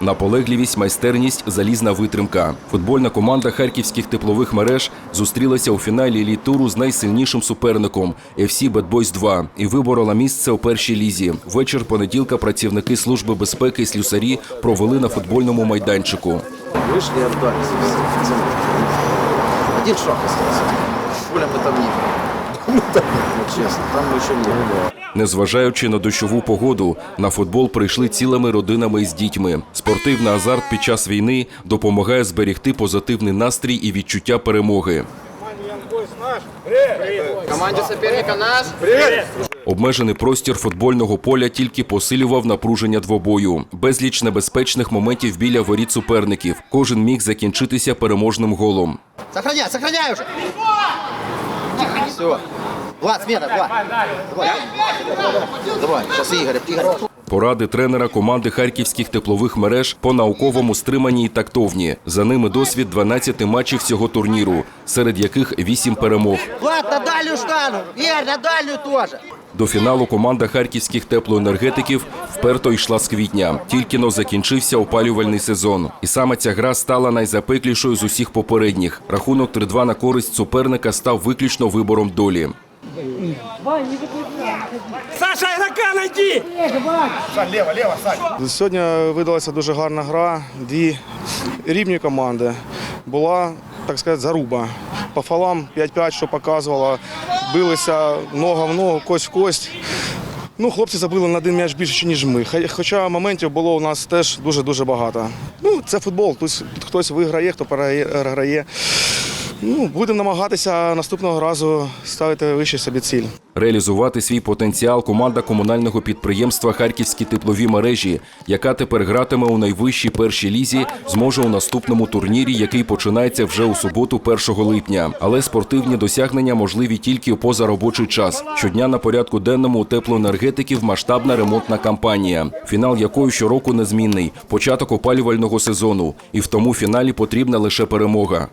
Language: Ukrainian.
Наполегливість, майстерність, залізна витримка. Футбольна команда харківських теплових мереж зустрілася у фіналі еліт-туру з найсильнішим суперником FC Bad Boys 2 і виборола місце у першій лізі. Вечір понеділка працівники служби безпеки і слюсарі провели на футбольному майданчику. Вышли и отдались. в центр. Один шаг остался. Поля мы там не было. Вот честно, там мы еще не были. Незважаючи на дощову погоду, на футбол прийшли цілими родинами з дітьми. Спортивний азарт під час війни допомагає зберегти позитивний настрій і відчуття перемоги. Команде соперника наш. Обмежений простір футбольного поля тільки посилював напруження двобою. Безліч небезпечних моментів біля воріт суперників. Кожен міг закінчитися переможним голом. Сохраняй, сохраняй уже. Все. Влад, смена, Влад. Давай. Давай, сейчас Игорь, Игорь. Поради тренера команди харківських теплових мереж по науковому стриманні і тактовні. За ними досвід 12 матчів цього турніру, серед яких 8 перемог. Влад, на дальню штангу. Вір, на дальню тоже. До фіналу команда харківських теплоенергетиків вперто йшла з квітня. Тільки но закінчився опалювальний сезон. І саме ця гра стала найзапеклішою з усіх попередніх. Рахунок 3-2 на користь суперника став виключно вибором долі. Саша, игрока найди! Сьогодні видалася дуже гарна гра. Дві рівні команди. Була, так сказати, заруба. По фалам 5-5, що показувала. Билися нога в ногу, кость в кость. Ну, хлопці забили на один м'яч більше, ніж ми. Хоча моментів було у нас теж дуже-дуже багато. Ну, це футбол. Тут хтось виграє, хто переграє. Ну, будемо намагатися наступного разу ставити вище собі ціль. Реалізувати свій потенціал команда комунального підприємства Харківські теплові мережі, яка тепер гратиме у найвищій першій лізі, зможе у наступному турнірі, який починається вже у суботу, 1 липня. Але спортивні досягнення можливі тільки у позаробочий час. Щодня на порядку денному у теплоенергетиків масштабна ремонтна кампанія, фінал якої щороку незмінний початок опалювального сезону. І в тому фіналі потрібна лише перемога.